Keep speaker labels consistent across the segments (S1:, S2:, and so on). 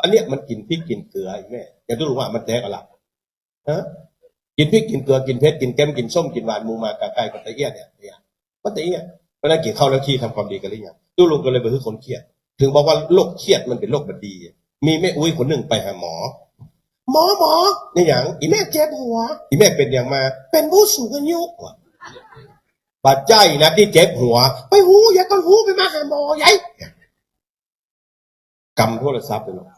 S1: อันเนี้ยมันกินพริกกินเกลือไอ้แม่อย่าดูว่ามันแตกอะไรฮะกินพริกกินเกลือกินเผ็ดกินเค็มกินส้มกินหวานมูมากาไก่กับตะเอียเนี่ยเนี่ยก็ตะเอียเพราะนั้นกินข้าวแล้วขี้ทำความดีกันหรือยังดูลุงก็เลยเป็นคนเครียด ถึงบอกว่าโรคเครียดมันเป็นโรคบดี มีแม่อุ้ยคนหนึ่งไปหาหมอ หมอหมอในอย่างอีแม่เจ็บหัว อีแม่เป็นอย่างมา เป็นผู้สูงอายุว่ะปัจจัยนะที่เจ็บหัว ไปหูอย่าต้องหูไปมาหาหมอใหญ่กำโทรศัพท์เลยหรอก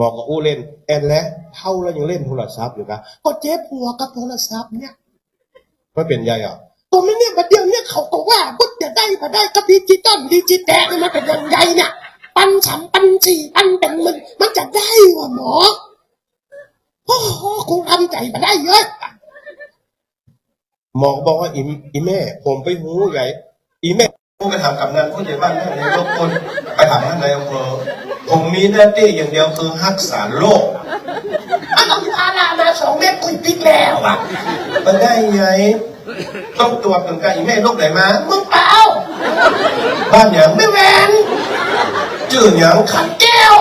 S1: หมอก็อู้เล่นแอนแล้วเท่าแล้วยังเล่นโทรศัพท์อยู่ครับก็เจ็บหัวกับโทรศัพท์เนี่ยไม่เป็นไรอะตรงนี้เนี่ยประเดี๋ยวเนี่ยเขาก็ว่าพุทจะได้มาได้กับดิจิตอลดิจิแตมันเป็นยังไงเนี่ยปันสามปันสี่ปันเป็นมันมันจะได้วะหมอโอ้โหคงทำใจมาได้เยอะหมอบอกว่าอีแม่ ผมไปหูใหญ่อีแม่ผมไปถามกำนันผู้ใหญ่บ้านท่านนายกคน ไปถามท่านนายอำเภอผมมีหน้าที่อย่างเดียวคือรักษาโรคอันนั้นพารามาสองเม็ดคุยปิดแล้วอะมันได้ไงต้องตรวจกันกันอีแม่โรคไหนมามึงเปล่าบ้านอย่างไม่แหวนจื่ออย่างขันแก้ว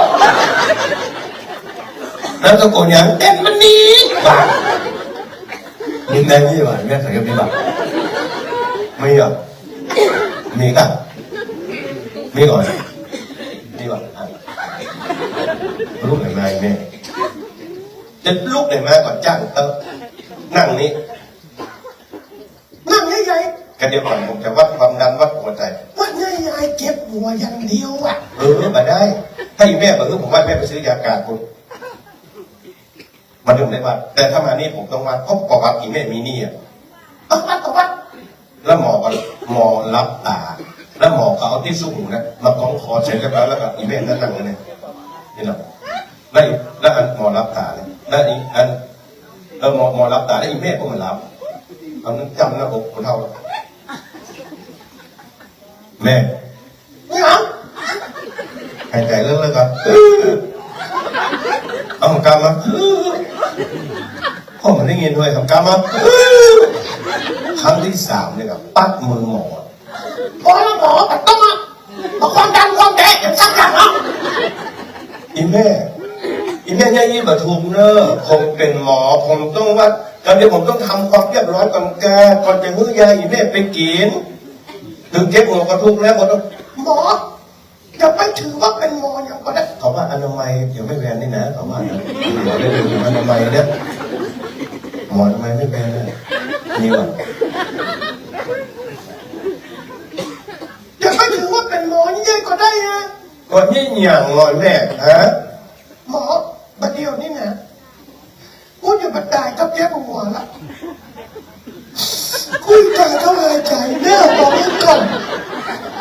S1: แล้วตะโกนอย่างเต้นมันนี้บ้า
S2: มีแรงยี่ห้อแม่สังเกตมีแบบ
S1: ไม่เหรอมีกันมีก่อนมีก่อนอะลูกไหน มาอีกแม่จะลูกไหนมาก่อนจ้างเตอนั่งนี้นั่งใหญ่ๆกันเดี๋ยวก่อนผมจะวัดความดันวัดหัวใจวัดใหญ่ๆเก็บหัวอย่างเดียวอะเออมาได้ ถ้าอีแม่บอกเออผมว่าแม่ไปซื้อยาการคุณมันถึงได้วัดแต่ถ้ามานี่ผมต้องวัดเพราะประวัติอีแม่มีนี่อะต้องวัดต้องวัดแล้วหมอก็หมอรับตา แล้วหมอก็เอาที่สู้หูนะมากองคอเสร็จเรียบร้อยแล้วก็อีแม่นั่งนั่งกันเนี่ยนี่เนาะ แล้วอีแล้วอันหมอรับตาเนี่ยแล้วอีอันแล้วหมอหมอรับตาแล้วอีแม่ก็มารับเอานั้นจำหน้าอกคนเท่าแล้วแม่ไม่เอาหายใจเลิกๆก่อนเอาของกามาพ่อมันได้ยินด้วยของกามาครั้งที่สามเนี่ยครับปัดมือหมอพอแล้วหมอปัดต้องมาเอาความดันความแดงอย่างสักอย่างเนาะอีแม่ อีแม่ย่ายี่บะทุมเนอะผมเป็นหมอผมต้องวัดตอนนี้ผมต้องทำความเรียบร้อยก่อนแกก่อนจะมื้อยาอีแม่ไปกินถึงเก็บหัวกระทุกแล้วหมดหมออย่าไปถือว่าเป็นหมออย่างก็ได้เขาว่าอนามัยยังไม่แบนนี่นะเขาว่านะหมอได้เลยอนามัยเนี่ยหมอทำไมไม่แบนเลยนี่วะอย่าไปถือว่าเป็นหมอนี่ยังก็ได้นะก็นี่อย่างงอนแม่ฮะหมอบัดเดียวนี่นะกูจะบัดตายกับแก้หัวละคุยกันเท่าไรใจแน่บอกให้ก่อน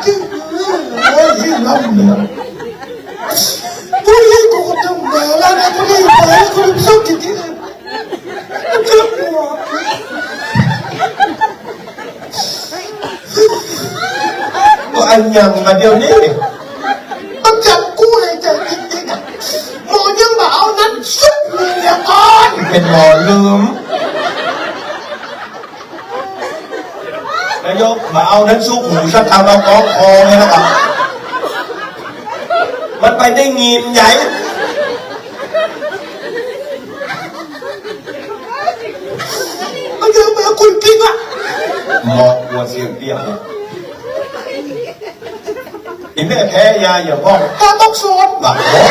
S1: ที่เรื่องอะไรที่เราเนี่ยผู้ใหญ่กูทำงานแล้วนะผู้ใหญ่ไปแล้วกูสู้จริงๆครับหัวก็อัน ยังมาเดี๋ยวนี้ต้องจับกู้ให้ใจจริงๆอะหมอยังมาเอานั้นสุดเลยอะก่อนเป็นหมอลืมนายกมาเอานั้นซุกหูสักคำเอาก้องคอเลยนะครับมันไปได้งีมใหญ่มันเยอะไปเอาคุณกิ๊กอะหมอกลัวเสียงเปี้ยงเลย อีแม่แพ้ยาอย่าพ่องกาต้องสนบักโอ้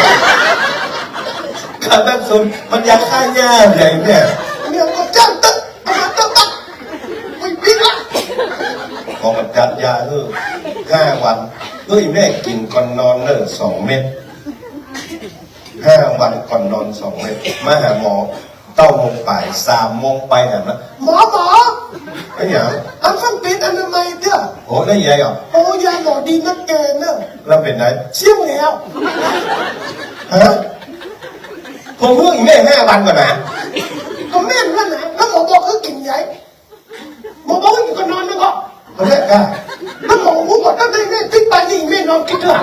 S1: กาต้องสนมันยาฆ่าหญ้าใหญ่แม่เมียก็จ้างตึ๊กเอามาตึ๊กตึ๊กไม่ปิ๊กละพอมันจัดยาเออห้าวันเอ้ยแม่กินก่อนนอนเนอสองเม็ดห้าวันก่อนนอนสองเม็ดมาหาหมอเต้าโมงไปสามโมงไปหานะหมอหมอไอ้หยังอันฟังเป็นอนามัยเด้อโอ้ได้ยัยอะโอ้ยาหมอ ดีนักเกนเนอะแล้วเป็นไงเชี่ยวแล้วฮะผมเพิ่งอีกแม่ห้าวันก่อนนะก็แม่นว่านะแล้วหมอบอกเขากินยัยหมอบอกว่าอยู่กับนอนนะก็เขาเรียกได้แล้วหมอพูดว่าถ้าได้แม่ติ๊กไปนี่แม่นอนคิดว่า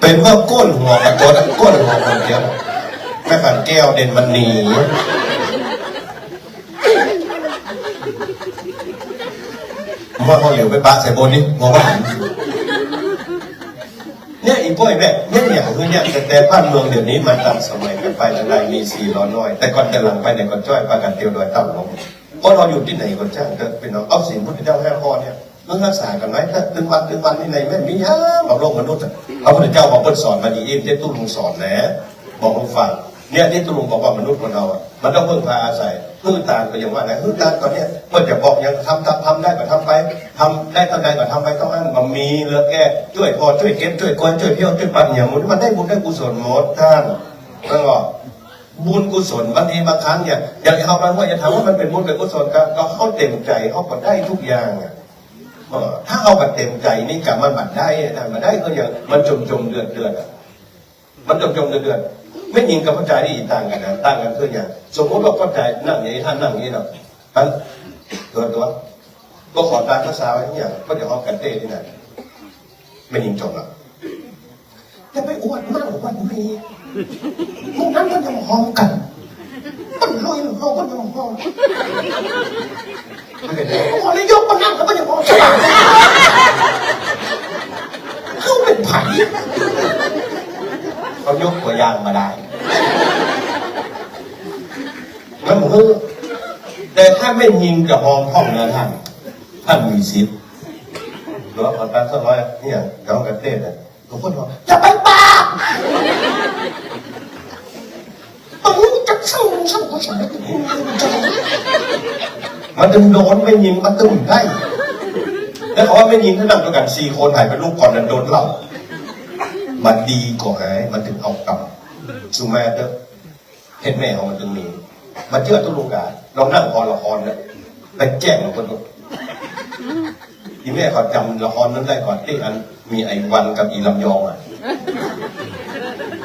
S1: เป็นเมื่อก้นหัวกับตัวนั้นก้นหัวคนเดียวแม่ฝันแก้วเด่นมันหนี ผมว่าเขาเหลียวไปปะใส่บนนี่มองว่าหันเนี่ยอีกพวกไอ้แม่เนี่ยเนี่ยของคือเนี่ยแต่แต่บ้านเมืองเดี๋ยวนี้มันตัดสมัยกันไปทางใดมีสี่ร้อยน้อย แต่ก่อนแต่หลังไปเนี่ยก่อนจ้อยประกันเตียวโดยต่ำลงเพราะเราอยู่ที่ไหนก่อนจ้างก็เป็นเอาเอาสิ่งพุทธเจ้าห้าข้อเนี่ยมึงรักษากันไหมถ้าตึงวันตึงวันที่ไหนไม่มีฮะบอกโลกมนุษย์อะพระพุทธเจ้าบอกเพิ่นสอนมาดีเอ็มเจ้ตุ้ลุงสอนแหนะบอกผมฟังเนี่ยที่ตุ้ลุงบอกว่ามนุษย์คนเราอะ มันต้องพึ่งพาอาศัยพึ่งตาลก็อย่างว่านะพึ่งตาลตอนนี้เมื่อจะบอกยังทำทำทำได้ก็ทำไปทำได้เท่าใดก็ทำไปต้องนั้นมันมีเหลือแก่ช่วยพอช่วยเก็บช่วยกวนช่วยเที่ยวช่วยปั่นอย่างมันมันได้บุญได้กุศลหมดท่านแล้วก็บุญกุศลบางทีบางครั้งเนี่ยอยากจะเอามันว่าจะถามว่ามันเป็นบุญเป็นกุศลก็เขาเต็มใจเขาก็ได้ทุกอย่างอะถ้าเอาแบบเต็มใจนี่กับมันบัดได้นะมันได้ก็อย่างมันจมจมเดือดเดือดมันจมจมเดือดเดือด ไม่ยิงกับพระใจที่ต่างกันนะต่างกันคืออย่างสมมติว่าพระใจนั่งอย่างนี้ท่านนั่งอย่างนี้เนาะท่านตัวตัวก็ขอตามภาษาไว้ทุกอย่างก็เดี๋ยวเอากันเต้ที่ไหนไม่ยิงจบหรอกจะไปอวดมั่งอวดมีมึงนั้นก็ยังหอมกันมันลอยหรือเขาก็ยังหอมพอเลยยกมันนั่งก็มันยังหอมฉลาดเขาเป็นไผ่ เขายกตัวยางมาได้มันคือแต่ถ้าไม่ยิงกับหอมห้องนะท่าน ท่านมีสิทธิ์หรือว่าขอตั้งสักร้อยเนี่ยเดี๋ยวกันเต้นนะหลวงพ่อบอกจะไปป่ามันจะสู้สู้กับฉันมันดึงโดนไม่ยิงมันตึงได้แล้วเขาว่าไม่ยิงถ้านั่งด้วยกันสี่คนหายไปลูกก่อนนั้นโดนเหล่า มันดีกว่าไงมันถึงเอากลับซูแม่เด้อเห็นแม่ของมันถึงมีมันเชื่อทุกโอกาเรานั่งพอละครเนี่ยไปแจ้งคนดูอีแม่ขาจำละครนั้นได้ก่อนที่อันมีไอ้วันกับอีลำยองอะ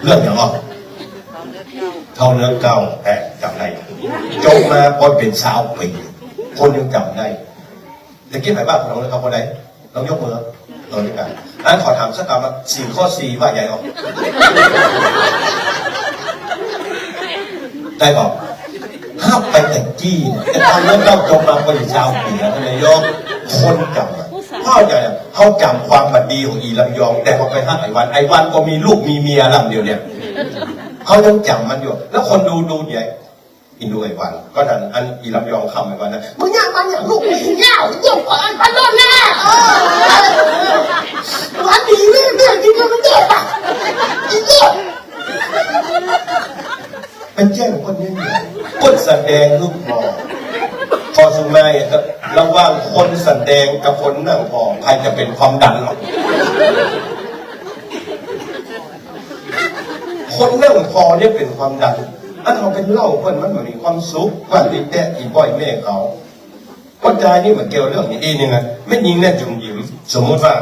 S1: เรื่องอย่างอะเท่าเนื้อเก่าแต่จำได้จงมาพอเป็นสาวปีคนยังจำได้จะคิดไหนบ้างของเราคนไหนเรายกมือเราด้วยกัน อันขอถามสักคำว่าสี่ข้อสี่ว่าใหญ่ออก ได้บอกห้าไปแต่งจี้เนี่ยแต่ตอนเนื้อเก่าจมาพอเป็นสาวปีแล้วนายกคนจำพ่อใหญ่เขาจำความบัดดีของอีลำยอง แต่พอไปห้าไอ้วันไอ้วันก็มีลูกมีเมียลำเดียวเนี่ยเขายังจำมันอยู่ แล้วคนดูดูใหญ่ อินดูไอ้วันก็ดันอันอีลำยองคำไอ้วันนะมึงย่างมันอย่างลูกมึงย่างเดี๋ยวก่อนพันโดนแน่เออวันดีเว้เรื่องที่มันเจ็บอะอีเจ็บเป็นแจ้งคนนี้เนี่ยคนแสดงลูกพอพอสุมาเนี่ยก็ระหว่างคนแสดงกับคนนั่งพอใครจะเป็นความดันหรอกคนเรื่งพอเนี่ยเป็นความดัน อันเขาเป็นเล่าเพื่อนมันเหมือนมีความสุขว่าติแต่อีบ่อยแม่เขาปัจจัยนี่เหมือนเกี่ยวเรื่องนี้เองนี่นะไม่ยิงแน่จุ่มยิ้มสมมุติว่า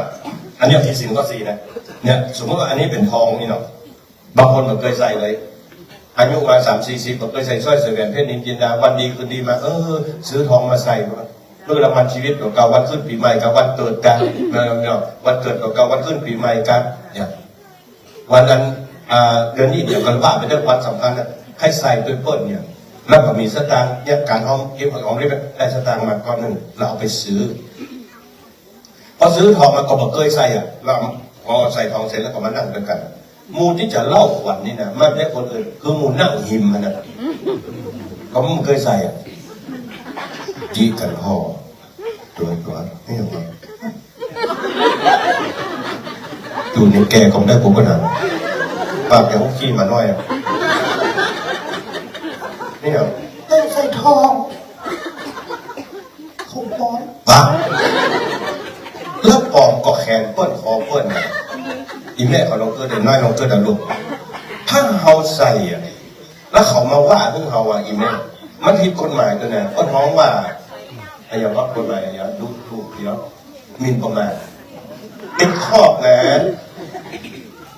S1: อันนี้ที่สินก็สีนะเนี่ยสมมติว่าอันนี้เป็นทองนี่เนาะบางคนมันเคยใส่เลยอายุมาสามสี่สิบมันเคยใส่สร้อยเสวียนเพชรนินจินดาวันดีคืนดีมา เออ ซื้อทองมาใส่เมื่อรางวัลชีวิตของเก่าวันขึ้นปีใหม่กับวันเกิดกันเนี่ยวันเกิดของเก่าวันขึ้นปีใหม่กันเนี่ยวันนั้นเดือนนี้เดี๋ยวกันว่าเป็นเรื่องวันสำคัญนะ ให้ใส่ด้วยเปิ้ลเนี่ยแล้วก็มีสตางค์เนี่ยการห้องเก็บของนี่ได้สตางค์มาก้อนหนึ่งเราเอาไปซื้อ พอซื้อทองมาก็บอกเคยใส่อะเราพอใส่ทองเสร็จแล้วก็มานั่งด้วยกันมูที่จะเล่าขวัญนี่นะไม่ใช่คนอื่นคือมูนั่งหิมมันนะเขาไม่เคยใส่อะจีกันห่อตัวตัวนี่หรอดูนี่แกคงได้ผมก็นานปากแกคงขี้มาหน่อยอะ นี่เหรอได้ใส่ทองเขาปอนปะแล้วปอมก็แขนเปิ้นคอเปิ้นน่ะอีแม่เขาลงเกิดเด็น้อยลงเกิดเด็ลูกถ้าเฮาใส่อะแล้วเขามาว่าพวกเฮาอะอีแม่มันผิดกฎหมายตัวน่ะเปิ้นฮ้องว่าไอ้อย่างว่ากฎหมายอย่างดูถูกเดี๋ยวหมินประมาทติดข้อกนะ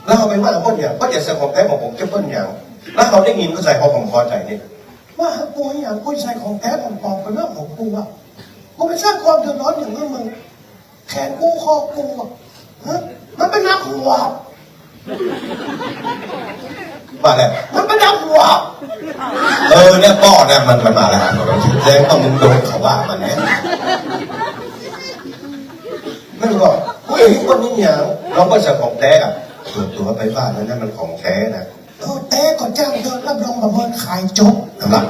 S1: แล้วเขาไปว่าเปิ้นอย่างเปิ้นอย่าใส่ของแท้ของผมจะเปิ้นอย่างแล้วเขาได้ยินก็ใส่ของผมพอใจนี่ ว่ากูอย่างกูใส่ของแท้ของปลอมเป็นเรื่องของกูอะกูไปสร้างความเดือดร้อนอย่างนี้มึงแขนกูคอกูอะฮะมันเป็นนักหัวมาแล้วมันเป็นนักหัวเออเนี่ยป้อเนี่ยมันมันมาแล้วครับแสดงว่ามึงโดนเขาว่ามันเนี่ยไม่รู้หรอกเฮ้ยคนนี้อย่างเราก็จะของแท้อะส่วนตัวไปบ้านแล้วนั่นมันของแท้นะ
S3: เออแต่ก็จ้างเธอรับรองประเมินขายจบ
S1: นะครับ